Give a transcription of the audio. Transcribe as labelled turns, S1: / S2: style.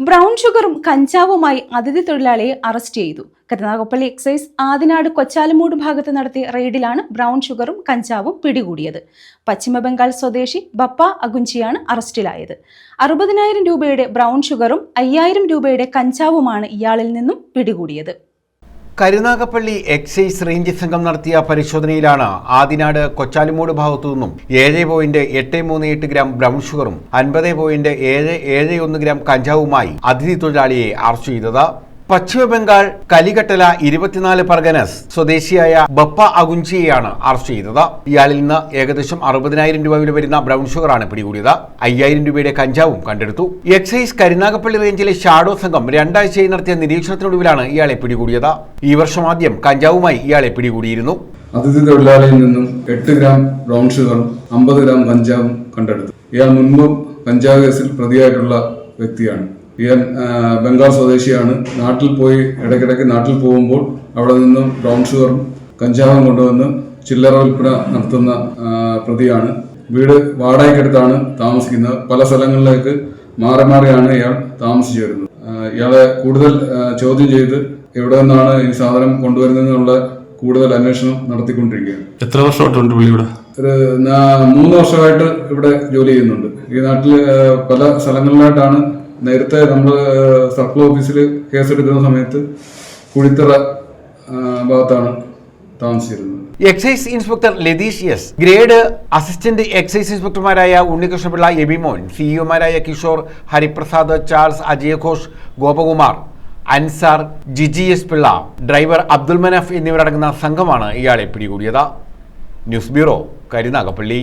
S1: Brown ഷുഗറും കഞ്ചാവുമായി അതിഥി തൊഴിലാളിയെ അറസ്റ്റ് ചെയ്തു. കരുനാഗപ്പള്ളി എക്സൈസ് ആദിനാട് കൊച്ചാലമൂട് ഭാഗത്ത് നടത്തിയ റെയ്ഡിലാണ് ബ്രൗൺ ഷുഗറും കഞ്ചാവും പിടികൂടിയത്. പശ്ചിമബംഗാൾ സ്വദേശി ബപ്പ അഗുഞ്ചിയാണ് അറസ്റ്റിലായത്. അറുപതിനായിരം രൂപയുടെ ബ്രൗൺ ഷുഗറും അയ്യായിരം രൂപയുടെ കഞ്ചാവുമാണ് ഇയാളിൽ നിന്നും പിടികൂടിയത്.
S2: കരുനാഗപ്പള്ളി എക്സൈസ് റേഞ്ച് സംഘം നടത്തിയ പരിശോധനയിലാണ് ആദിനാട് കൊച്ചാലിമൂട് ഭാഗത്തു നിന്നും ഏഴ് പോയിന്റ് എട്ട് മൂന്ന് എട്ട് ഗ്രാം ബ്രൗൺ ഷുഗറും അൻപത് പോയിന്റ് ഏഴ് ഏഴ് ഒന്ന് ഗ്രാം കഞ്ചാവുമായി അതിഥി തൊഴിലാളിയെ അറസ്റ്റ് ചെയ്തത്. പശ്ചിമബംഗാൾ കലികട്ടല ഇരുപത്തിനാല് പർഗനസ് സ്വദേശിയായ ബപ്പ അഗുഞ്ചിയെയാണ് അറസ്റ്റ് ചെയ്തത്. ഇയാളിൽ നിന്ന് ഏകദേശം അറുപതിനായിരം രൂപ വില വരുന്ന ബ്രൗൺ ഷുഗറാണ് പിടികൂടിയത്. അയ്യായിരം രൂപയുടെ കഞ്ചാവും കണ്ടെടുത്തു. എക്സൈസ് കരുനാഗപ്പള്ളി റേഞ്ചിലെ ഷാഡോ സംഘം രണ്ടാഴ്ചയായി നടത്തിയ നിരീക്ഷണത്തിനൊടുവിലാണ് ഇയാളെ പിടികൂടിയത്. ഈ വർഷം ആദ്യം കഞ്ചാവുമായി ഇയാളെ പിടികൂടിയിരുന്നു.
S3: അതിഥി തൊഴിലാളിയിൽ നിന്നും എട്ട് ഗ്രാം ബ്രൗൺ ഷുഗറും അമ്പത് ഗ്രാം കഞ്ചാവും കണ്ടെടുത്തു. ഇയാൾ മുൻപും കഞ്ചാവ് കേസിൽ പ്രതിയായിട്ടുള്ള വ്യക്തിയാണ്. ഇയാൾ ബംഗാൾ സ്വദേശിയാണ്. നാട്ടിൽ പോയി ഇടയ്ക്കിടയ്ക്ക് നാട്ടിൽ പോകുമ്പോൾ അവിടെ നിന്നും ബ്രൗൺ ഷുഗറും കഞ്ചാവും കൊണ്ടുവന്ന് ചില്ലറ വിൽപ്പന നടത്തുന്ന പ്രതിയാണ്. വീട് വാടകയ്ക്കെടുത്താണ് താമസിക്കുന്നത്. പല സ്ഥലങ്ങളിലേക്ക് മാറി മാറിയാണ് ഇയാൾ താമസിച്ചു വരുന്നത് ഇയാളെ കൂടുതൽ ചോദ്യം ചെയ്ത് എവിടെ നിന്നാണ് ഈ സാധനം കൊണ്ടുവരുന്നതെന്നുള്ള കൂടുതൽ അന്വേഷണം നടത്തിക്കൊണ്ടിരിക്കുകയാണ്.
S4: എത്ര വർഷമായിട്ടുണ്ട് പുള്ളി ഇവിടെ?
S3: ഒരു മൂന്ന് വർഷമായിട്ട് ഇവിടെ ജോലി ചെയ്യുന്നുണ്ട്. ഈ നാട്ടിൽ പല സ്ഥലങ്ങളിലായിട്ടാണ് നേരത്തെ നമ്മൾ സർക്കിൾ ഓഫീസിൽ കേസെടുക്കുന്ന സമയത്ത് കുഴിത്തറ ഭാഗത്താണ് താമസിച്ചിരുന്നത്.
S2: Excise inspector Latheesh S grade assistant excise ഇൻസ്പെക്ടർമാരായ Unnikrishnapillai Abimon സിഇഒമാരായ കിഷോർ ഹരിപ്രസാദ് ചാൾസ് അജയഘോഷ് ഗോപകുമാർ അൻസാർ ജിജി എസ് പിള്ള ഡ്രൈവർ അബ്ദുൽ മനാഫ് എന്നിവരടങ്ങുന്ന സംഘമാണ് ഇയാളെ പിടികൂടിയത്. News bureau Karunagappally.